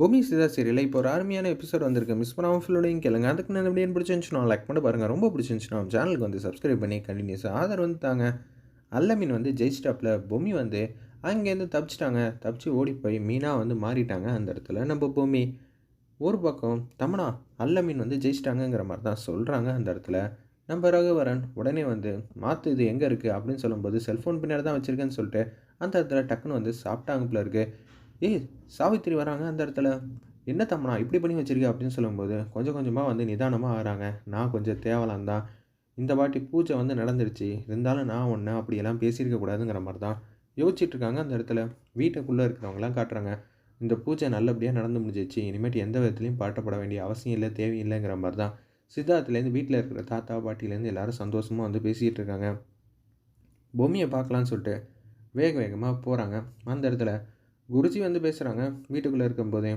பூமி சிதா சீரியல் இப்போ ஒரு அருமையான எபிசோட் வந்திருக்கு. மிஸ் பண்ணாமல் ஃபுல்லோடையும் கேளுங்க. அதுக்கு நான் எப்படி பிடிச்சிருந்துச்சுன்னா லைக் பண்ணி பாருங்கள் ரொம்ப பிடிச்சிருந்துச்சுன்னா சேனலுக்கு வந்து சப்ஸ்கிரைப் பண்ணி கண்டினியூஸாக ஆதரவு வந்து தாங்க. அல்ல மீன் வந்து ஜெயிச்சிட்டாப்பில் பூமி வந்து அங்கேருந்து தப்பிச்சிட்டாங்க. தப்பிச்சு ஓடி போய் மீனாக வந்து மாறிட்டாங்க அந்த இடத்துல. நம்ம பூமி ஒரு பக்கம் தமனா அல்ல மீன் வந்து ஜெயிச்சிட்டாங்கங்கிற மாதிரி தான் சொல்கிறாங்க அந்த இடத்துல. நம்ம ரகுவரன் உடனே வந்து மாற்று இது எங்கே இருக்குது அப்படின்னு சொல்லும்போது செல்ஃபோன் பின்னாடி தான் வச்சுருக்கேன்னு சொல்லிட்டு அந்த இடத்துல டக்குன்னு வந்து சாப்பிட்டாங்க இருக்குது ஏய் சாவித்திரி வராங்க அந்த இடத்துல. என்ன தம்மனா இப்படி பண்ணி வச்சிருக்க அப்படின்னு சொல்லும்போது கொஞ்சம் கொஞ்சமாக வந்து நிதானமாக ஆகிறாங்க நான் கொஞ்சம் தேவலாம் தான். இந்த வாட்டி பூஜை வந்து நடந்துருச்சு இருந்தாலும் நான் ஒன்று அப்படியெல்லாம் பேசியிருக்க கூடாதுங்கிற மாதிரி தான். யோசிச்சுட்டு இருக்காங்க அந்த இடத்துல. வீட்டுக்குள்ளே இருக்கிறவங்களாம் காட்டுறாங்க. இந்த பூஜை நல்லபடியாக நடந்து முடிஞ்சிச்சு. இனிமேட்டு எந்த விதத்துலையும் பாட்டப்பட வேண்டிய அவசியம் இல்லை தேவையில்லைங்கிற மாதிரி தான். சித்தார்த்துலேருந்து வீட்டில் இருக்கிற தாத்தா பாட்டிலேருந்து எல்லாரும் சந்தோஷமாக வந்து பேசிகிட்டு இருக்காங்க. பொம்மையை பார்க்கலான்னு சொல்லிட்டு வேக வேகமாக போகிறாங்க அந்த இடத்துல குருஜி வந்து பேசுகிறாங்க வீட்டுக்குள்ளே இருக்கும்போதே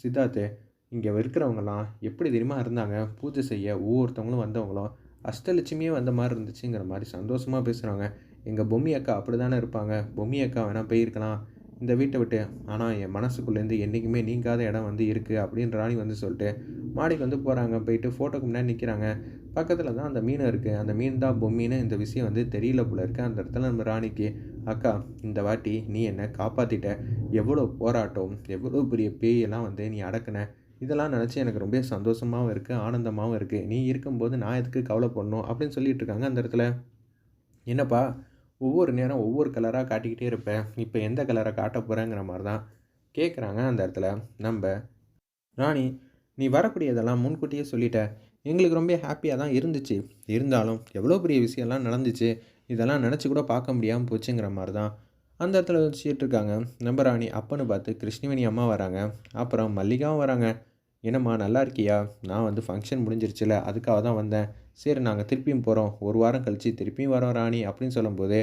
சித்தார்த்து இங்கே இருக்கிறவங்களாம் எப்படி தெரியுமா இருந்தாங்க? பூஜை செய்ய ஒவ்வொருத்தவங்களும் வந்தவங்களும் அஷ்டலட்சுமியே வந்த மாதிரி இருந்துச்சுங்கிற மாதிரி சந்தோஷமாக பேசுகிறாங்க எங்கள் பொம்மி அக்கா அப்படி தானே இருப்பாங்க? பொம்மி அக்கா வேணால் போயிருக்கலாம். இந்த வீட்டை விட்டு. ஆனால் என் மனசுக்குள்ளேருந்து என்றைக்குமே நீங்காத இடம் வந்து இருக்குது அப்படின்னு ராணி வந்து சொல்லிட்டு மாடிக்கு வந்து போகிறாங்க போயிட்டு ஃபோட்டோக்கு முன்னாடி நிற்கிறாங்க பக்கத்தில் தான் அந்த மீன் இருக்குது அந்த மீன் தான் பொம்மின்னு இந்த விஷயம் வந்து தெரியல போல இருக்குது அந்த இடத்துல நம்ம ராணிக்கு அக்கா இந்த வாட்டி நீ என்னை காப்பாற்றிட்ட எவ்வளோ போராட்டம் எவ்வளோ பெரிய பேயெல்லாம் வந்து நீ அடக்குன. இதெல்லாம் நினச்சி எனக்கு ரொம்ப சந்தோஷமாகவும் இருக்குது ஆனந்தமாகவும் இருக்குது நீ இருக்கும்போது நான் எதுக்கு கவலைப்படணும் அப்படின்னு சொல்லிட்டு இருக்காங்க அந்த இடத்துல. என்னப்பா ஒவ்வொரு நேரம் ஒவ்வொரு கலராக காட்டிக்கிட்டே இருப்பேன் இப்போ எந்த கலரை காட்ட போகிறேங்கிற மாதிரி தான் கேட்குறாங்க அந்த இடத்துல. நம்ம ராணி நீ வரக்கூடியதெல்லாம் முன்கூட்டியே சொல்லிட்ட. எங்களுக்கு ரொம்ப ஹாப்பியாக தான் இருந்துச்சு. இருந்தாலும் எவ்வளோ பெரிய விஷயம்லாம் நடந்துச்சு. இதெல்லாம் நினச்சி கூட பார்க்க முடியாமல் போச்சுங்கிற மாதிரி தான் அந்த இடத்துல வச்சுட்டு இருக்காங்க. நம்பராணி அப்பன்னு பார்த்து கிருஷ்ணவேணி அம்மா வராங்க. அப்புறம் மல்லிகாவும் வராங்க. என்னம்மா நல்லா இருக்கியா? நான் வந்து ஃபங்க்ஷன் முடிஞ்சிருச்சுல அதுக்காக தான் வந்தேன். சரி நாங்கள் திருப்பியும் போகிறோம் ஒரு வாரம் கழித்து திருப்பியும் வரோம் ராணி அப்படின்னு சொல்லும்போது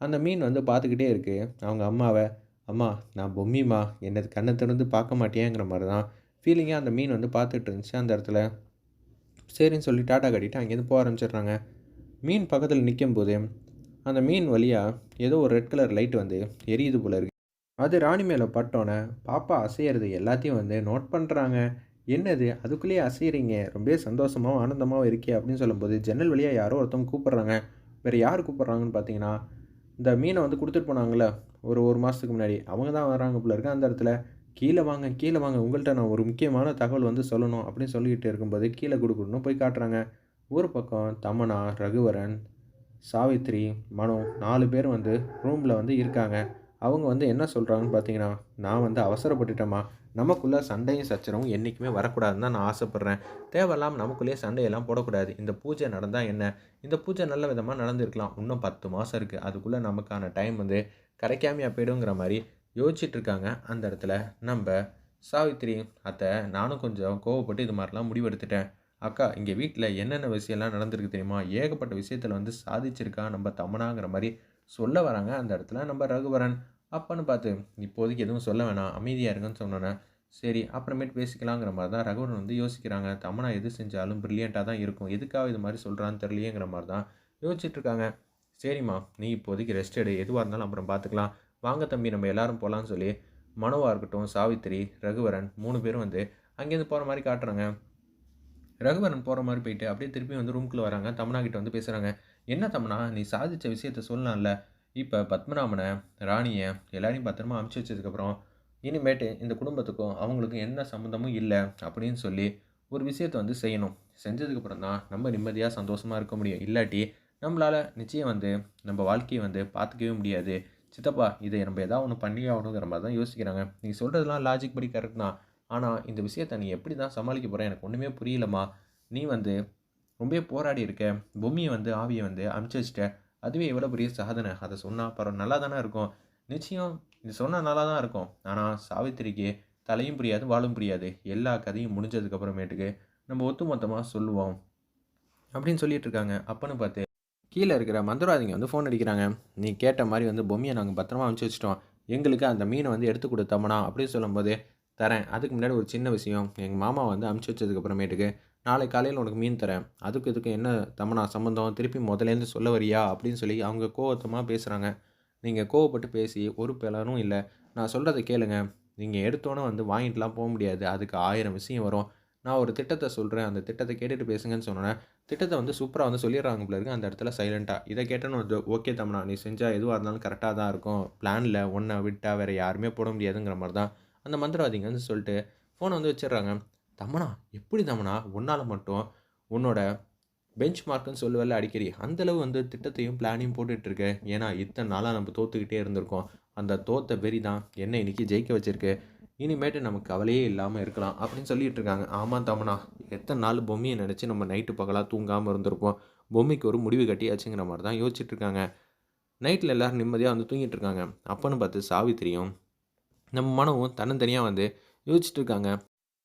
அந்த மீன் வந்து பார்த்துக்கிட்டே இருக்குது அவங்க அம்மாவை அம்மா நான் பொம்மிம்மா. என்னை கண்ணை திறந்து பார்க்க மாட்டேங்கிற மாதிரி தான் ஃபீலிங்காக அந்த மீன் வந்து பார்த்துட்டு இருந்துச்சு அந்த இடத்துல. சரின்னு சொல்லி டாட்டா கட்டிட்டு அங்கேருந்து போக ஆரம்பிச்சிடுறாங்க. மீன் பக்கத்தில் நிற்கும் போது அந்த மீன் வழியாக ஏதோ ஒரு ரெட் கலர் லைட் வந்து எரியுது போல இருக்கு. அது ராணி மேலே பட்டோன்னே பாப்பா அசையிறது எல்லாத்தையும் வந்து நோட் பண்ணுறாங்க என்னது? அதுக்குள்ளேயே அசைகிறீங்க ரொம்ப சந்தோஷமாகவும் ஆனந்தமாகவும் இருக்கே அப்படின்னு சொல்லும்போது ஜன்னல் வழியாக யாரோ ஒருத்தவங்க கூப்பிட்றாங்க. வேறு யார் கூப்பிட்றாங்கன்னு பார்த்தீங்கன்னா இந்த மீனை வந்து கொடுத்துட்டு போனாங்களே ஒரு ஒரு மாதத்துக்கு முன்னாடி. அவங்க தான் வராங்க போல இருக்கு. அந்த இடத்துல கீழே வாங்க கீழே வாங்க. உங்கள்கிட்ட நான் ஒரு முக்கியமான தகவல் வந்து சொல்லணும். அப்படின்னு சொல்லிக்கிட்டு இருக்கும்போது கீழே கொடுக்கணும்னு போய் காட்டுறாங்க. ஒரு பக்கம் தமனா ரகுவரன் சாவித்ரி மனு நாலு பேர் வந்து ரூமில் வந்து இருக்காங்க. அவங்க வந்து என்ன சொல்கிறாங்கன்னு பார்த்தீங்கன்னா நான் வந்து அவசரப்பட்டுட்டேம்மா. நமக்குள்ளே சண்டையும் சச்சரவும் என்றைக்குமே வரக்கூடாதுன்னு தான் நான் ஆசைப்பட்றேன். தேவையில்லாமல் நமக்குள்ளேயே சண்டையெல்லாம் போடக்கூடாது. இந்த பூஜை நடந்தால் என்ன? இந்த பூஜை நல்ல விதமாக நடந்திருக்கலாம். இன்னும் பத்து மாதம் இருக்குது அதுக்குள்ளே நமக்கான டைம் வந்து கரைக்காமையாக போயிடுங்கிற மாதிரி யோசிச்சுட்ருக்காங்க அந்த இடத்துல நம்ம சாவித்ரி அத்தை நானும் கொஞ்சம் கோவப்பட்டு இது மாதிரிலாம் முடிவெடுத்துட்டேன். அக்கா இங்கே வீட்டில் என்னென்ன விஷயம்லாம் நடந்திருக்கு தெரியுமா? ஏகப்பட்ட விஷயத்தில் வந்து சாதிச்சிருக்கா நம்ம தமனாங்கிற மாதிரி சொல்ல வராங்க. அந்த இடத்துல நம்ம ரகுவரன். அப்பன்னு பார்த்து இப்போதைக்கு எதுவும் சொல்ல வேணாம். அமைதியாக இருக்குன்னு சொன்னோன்னே சரி அப்புறமேட்டு பேசிக்கலாங்கிற மாதிரி தான் ரகுவரன் வந்து யோசிக்கிறாங்க. தமனா எது செஞ்சாலும் ப்ரில்லியண்ட்டாக தான் இருக்கும். எதுக்காக இது மாதிரி சொல்கிறான்னு தெரியலையேங்கிற மாதிரி தான் யோசிச்சுட்ருக்காங்க சரிம்மா நீ இப்போதைக்கு ரெஸ்ட் எடு. எதுவாக இருந்தாலும் அப்புறம் பார்த்துக்கலாம். வாங்க தம்பி நம்ம எல்லாரும் போகலான்னு சொல்லி மனோவாக இருக்கட்டும் சாவித்திரி ரகுவரன் மூணு பேரும் வந்து அங்கேருந்து போகிற மாதிரி காட்டுறாங்க. ரகுவரன் போகிற மாதிரி போயிட்டு அப்படியே திருப்பி வந்து ரூம்குள்ளே வராங்க. தமனா கிட்ட வந்து பேசுகிறாங்க என்ன தமனா? நீ சாதித்த விஷயத்த சொல்லலாம்ல. இப்போ பத்மநாபனை ராணியை எல்லாரையும் பத்திரமா அமுச்சு வச்சதுக்கப்புறம் இனிமேட்டு இந்த குடும்பத்துக்கும் அவங்களுக்கும் எந்த சம்மந்தமும் இல்லை அப்படின்னு சொல்லி ஒரு விஷயத்தை வந்து செய்யணும். செஞ்சதுக்கப்புறம் தான் நம்ம நிம்மதியாக சந்தோஷமாக இருக்க முடியும். இல்லாட்டி நம்மளால் நிச்சயம் வந்து நம்ம வாழ்க்கையை வந்து பார்த்துக்கவே முடியாது. சித்தப்பா இதை நம்ம எதாவது ஒன்று பண்ணி ஆகணுங்கிற மாதிரி தான் யோசிக்கிறாங்க. நீ சொல்கிறதுலாம் லாஜிக் படி கரெக்ட் தான். ஆனால் இந்த விஷயத்தை நீ எப்படி தான் சமாளிக்க போகிறேன் எனக்கு ஒன்றுமே புரியலம்மா. நீ வந்து ரொம்ப போராடி இருக்க. பொம்மியை வந்து ஆவியை வந்து அமுச்சு வச்சிட்ட. அதுவே எவ்வளோ பெரிய சாதனை. அதை சொன்னால் பரவாயில்ல நல்லா தானே இருக்கும். நிச்சயம் இது சொன்னால் நல்லா தான் இருக்கும். ஆனால் சாவித்திரிக்கு தலையும் புரியாது வாழும் புரியாது. எல்லா கதையும் முடிஞ்சதுக்கப்புறமேட்டுக்கு நம்ம ஒத்துமொத்தமாக சொல்லுவோம். அப்படின்னு சொல்லிட்டு இருக்காங்க. அப்பன்னு பார்த்து கீழே இருக்கிற மந்திரவாதிங்க வந்து ஃபோன் அடிக்கிறாங்க. நீ கேட்ட மாதிரி வந்து பொம்மையை நாங்கள் பத்திரமா அனுப்பிச்சி வச்சிட்டோம். எங்களுக்கு அந்த மீனை வந்து எடுத்து கொடுத்தோம்னா அப்படின்னு சொல்லும்போது தரேன். அதுக்கு முன்னாடி ஒரு சின்ன விஷயம். எங்கள் மாமா வந்து அமுச்சு வச்சதுக்கப்புறமேட்டுக்கு நாளை காலையில் உனக்கு மீன் தரேன். அதுக்கு இதுக்கு என்ன தமனா சம்மந்தம் திருப்பி முதலேருந்து சொல்ல வரியா? அப்படின்னு சொல்லி அவங்க கோவத்தமாக பேசுகிறாங்க நீங்கள் கோவப்பட்டு பேசி ஒரு பலனும் இல்லை. நான் சொல்கிறத கேளுங்க. நீங்கள் எடுத்தோன்னே வந்து வாங்கிட்டுலாம் போக முடியாது. அதுக்கு ஆயிரம் விஷயம் வரும். நான் ஒரு திட்டத்தை சொல்கிறேன் அந்த திட்டத்தை கேட்டுட்டு பேசுங்கன்னு சொன்னேன் திட்டத்தை வந்து சூப்பராக வந்து சொல்லிடுறாங்க போல இருக்கு. அந்த இடத்துல சைலண்ட்டாக இதை கேட்டேன்னு வந்து ஓகே தம்னா நீ செஞ்சால் எதுவாக இருந்தாலும் கரெக்டாக தான் இருக்கும். பிளானில் ஒன்றை விட்டால் வேறு யாருமே போட முடியாதுங்கிற மாதிரி தான் அந்த மந்திரவாதிங்கன்னு சொல்லிட்டு ஃபோனை வந்து வச்சிடுறாங்க. தமனா எப்படி தமனா? உன்னால் மட்டும் உன்னோட பெஞ்ச் மார்க்குன்னு சொல்லுவல அடிக்கடி அந்தளவு வந்து திட்டத்தையும் பிளானையும் போட்டுட்ருக்க. ஏன்னா இத்தனை நாளாக நம்ம தோத்துக்கிட்டே இருந்திருக்கோம். அந்த தோத்த வெறி தான் என்ன இன்னைக்கு ஜெயிக்க வச்சிருக்கு. இனிமேட்டு நமக்கு கவலையே இல்லாமல் இருக்கலாம் அப்படின்னு சொல்லிட்டு இருக்காங்க ஆமாம் தமனா எத்தனை நாள் பொம்மையை நினச்சி நம்ம நைட்டு பகலாக தூங்காமல் இருந்திருப்போம் பொம்மைக்கு ஒரு முடிவு கட்டியாச்சுங்கிற மாதிரி தான் யோசிச்சுட்ருக்காங்க நைட்டில் எல்லோரும் நிம்மதியாக வந்து தூங்கிட்டு இருக்காங்க அப்பன்னு பார்த்து சாவித்திரியும் நம்ம மனவும் தன்னந்தனியாக வந்து யோசிச்சுட்டு இருக்காங்க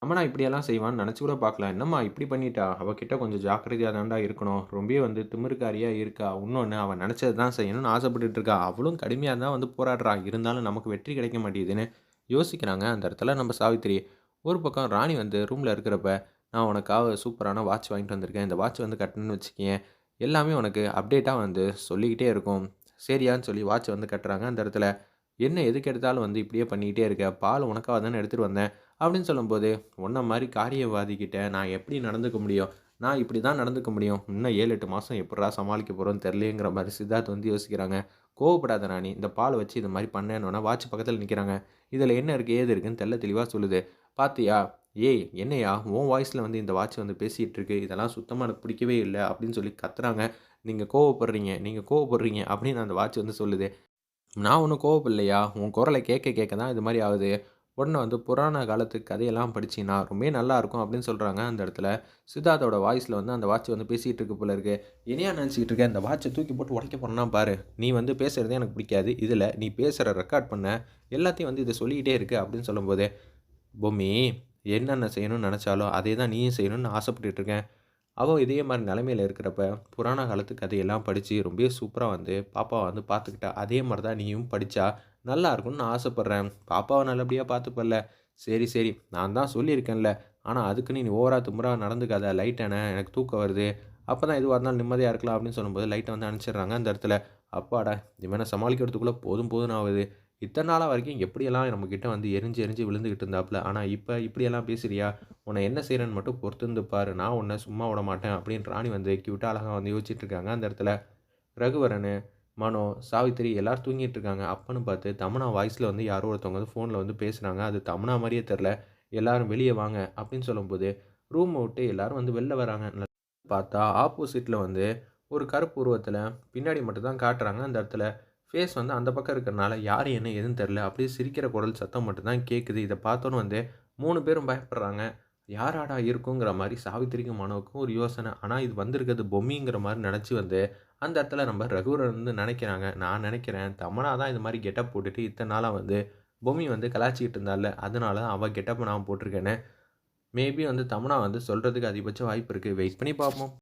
அம்மா நான் இப்படியெல்லாம் செய்வான்னு நினச்சி கூட பார்க்கலாம் என்னம்மா இப்படி பண்ணிட்டா? அவகிட்ட கொஞ்சம் ஜாக்கிரதையாக தாண்டா இருக்கணும். ரொம்பவே வந்து திமிருக்காரியாக இருக்கா? இன்னொன்று அவன் நினச்சது தான் செய்யணும்னு ஆசைப்பட்டுட்டு இருக்கா அவளும் கடுமையாக தான் வந்து போராடுறா. இருந்தாலும் நமக்கு வெற்றி கிடைக்க மாட்டேங்குதுன்னு யோசிக்கிறாங்க அந்த இடத்துல நம்ம சாவித்திரி. ஒரு பக்கம் ராணி வந்து ரூமில் இருக்கிறப்ப நான் உனக்காக சூப்பரான வாட்ச் வாங்கிட்டு வந்திருக்கேன். இந்த வாட்ச் வந்து கட்டணும்னு வச்சுக்கேன் எல்லாமே உனக்கு அப்டேட்டாக வந்து சொல்லிக்கிட்டே இருக்கும். சரியான்னு சொல்லி வாட்ச் வந்து கட்டுறாங்க அந்த இடத்துல. என்ன எதுக்கு எடுத்தாலும் வந்து இப்படியே பண்ணிக்கிட்டே இருக்க? பால் உனக்காக தானே எடுத்துகிட்டு வந்தேன். அப்படின்னு சொல்லும்போது உன்ன மாதிரி காரியவாதிக்கிட்ட நான் எப்படி நடந்துக்க முடியும்? நான் இப்படி தான் நடந்துக்க முடியும். இன்னும் ஏழு எட்டு மாதம் எப்படா சமாளிக்க போகிறோன்னு தெரியலேங்கிற மாதிரி சித்தார்த் வந்து யோசிக்கிறாங்க. கோவப்படாத ராணி இந்த பால் வச்சு இது மாதிரி பண்ணேன்னொன்னா வாட்ச் பக்கத்தில் நிற்கிறாங்க இதில் என்ன இருக்குது ஏது இருக்குன்னு தெல்ல தெளிவாக சொல்லுது. பாத்தியா? ஏய் என்னையா? உன் வாய்ஸில் வந்து இந்த வாட்ச் வந்து பேசிகிட்டு இருக்கு. இதெல்லாம் சுத்தமாக எனக்கு பிடிக்கவே இல்லை. அப்படின்னு சொல்லி கத்துறாங்க. நீங்கள் கோவப்படுறீங்க நீங்கள் கோவப்படுறீங்க அப்படின்னு அந்த வாட்ச் வந்து சொல்லுது. நான் ஒன்றும் கோவப்படலையா? உன் குரலை கேட்க கேட்க தான் இது மாதிரி ஆகுது. உடனே வந்து புராண காலத்து கதையெல்லாம் படிச்சின்னா ரொம்ப நல்லாயிருக்கும் அப்படின்னு சொல்கிறாங்க அந்த இடத்துல. சித்தார்த்தோட வாய்ஸில் வந்து அந்த வாட்ச் வந்து பேசிகிட்டு இருக்கு போல இருக்கு. இனியா நினச்சிக்கிட்டு இருக்கேன் இந்த வாட்சை தூக்கி போட்டு உடைக்க போகிறேன்னா பாரு. நீ வந்து பேசுகிறதே எனக்கு பிடிக்காது. இதில் நீ பேசுகிற ரெக்கார்ட் பண்ண எல்லாத்தையும் வந்து இதை சொல்லிக்கிட்டே இருக்கு அப்படின்னு சொல்லும்போது பொம்மி என்னென்ன செய்யணும்னு நினச்சாலும் அதே தான் நீயும் செய்யணும்னு ஆசைப்பட்டுருக்கேன் அவள் இதே மாதிரி நிலமையில் இருக்கிறப்ப புராண காலத்து கதையெல்லாம் படித்து ரொம்ப சூப்பராக வந்து பாப்பாவை வந்து பார்த்துக்கிட்டா அதே மாதிரி தான் நீயும் படித்தா நல்லா இருக்கும்னு நான் ஆசைப்பட்றேன். பாப்பாவை நல்லபடியாக பார்த்துப்பல்ல. சரி சரி நான் தான் சொல்லியிருக்கேன்ல. ஆனால் அதுக்குன்னு நீ ஓவரா தும்புறா நடந்துக்காத. லைட் என்ன எனக்கு தூக்கம் வருது. அப்போ தான் எதுவாக இருந்தாலும் நிம்மதியாக இருக்கலாம் அப்படின்னு சொல்லும்போது லைட்டை வந்து அனுப்பிச்சிடுறாங்க அந்த இடத்துல. அப்பாடா இவனை சமாளிக்கிறதுக்குள்ளே போதும் போதும் ஆகுது. இத்தனை நாளாக வரைக்கும் எப்படியெல்லாம் நம்மக்கிட்ட வந்து எரிஞ்சு எரிஞ்சு விழுந்துக்கிட்டு இருந்தாப்புல? ஆனால் இப்போ இப்படியெல்லாம் பேசுறியா? உன்னை என்ன செய்கிறேன்னு மட்டும் பொறுத்திருந்து பாரு. நான் உன்னை சும்மா விட மாட்டேன் அப்படின்னு ராணி வந்து க்யூட்டாக அழகாக வந்து யோசிச்சுட்டு இருக்காங்க அந்த இடத்துல. ரகுவரன் மனோ சாவித்திரி எல்லோரும் தூங்கிட்டு இருக்காங்க. அப்பன்னு பார்த்து தமனா வாய்ஸில் வந்து யாரோ ஒருத்தவங்க வந்து ஃபோனில் வந்து பேசுகிறாங்க அது தமனா மாதிரியே தெரில எல்லோரும் வெளியே வாங்க அப்படின்னு சொல்லும்போது ரூமை விட்டு எல்லோரும் வந்து வெளில வராங்க. பார்த்தா ஆப்போசிட்டில் வந்து ஒரு கருப்பு உருவத்தில் பின்னாடி மட்டும் தான் காட்டுறாங்க அந்த இடத்துல. ஃபேஸ் வந்து அந்த பக்கம் இருக்கிறனால யார் என்ன எதுன்னு தெரில அப்படியே சிரிக்கிற குரல் சத்தம் மட்டும்தான் கேட்குது இதை பார்த்தோன்னு வந்து மூணு பேரும் பயப்படுறாங்க. யாராடா இருக்குங்கிற மாதிரி சாவித்திரிக்கும் மனோவுக்கும் ஒரு யோசனை. ஆனால் இது வந்திருக்கிறது பொம்மிங்கிற மாதிரி நினச்சி வந்து அந்த இடத்துல நம்ம ரகுவரன் வந்து நினைக்கிறாங்க. நான் நினைக்கிறேன். தமனா தான் இது மாதிரி கெட்டப் போட்டுட்டு இத்தனை நாளாக வந்து பொம்மி வந்து கலாச்சிக்கிட்டு இருந்தால. அதனால தான் அவள் கெட்டப்பை நான் போட்டிருக்கேன்னு. மேபி வந்து தமனா வந்து சொல்கிறதுக்கு அதிகபட்ச வாய்ப்பு இருக்குது வெயிட் பண்ணி பார்ப்போம்.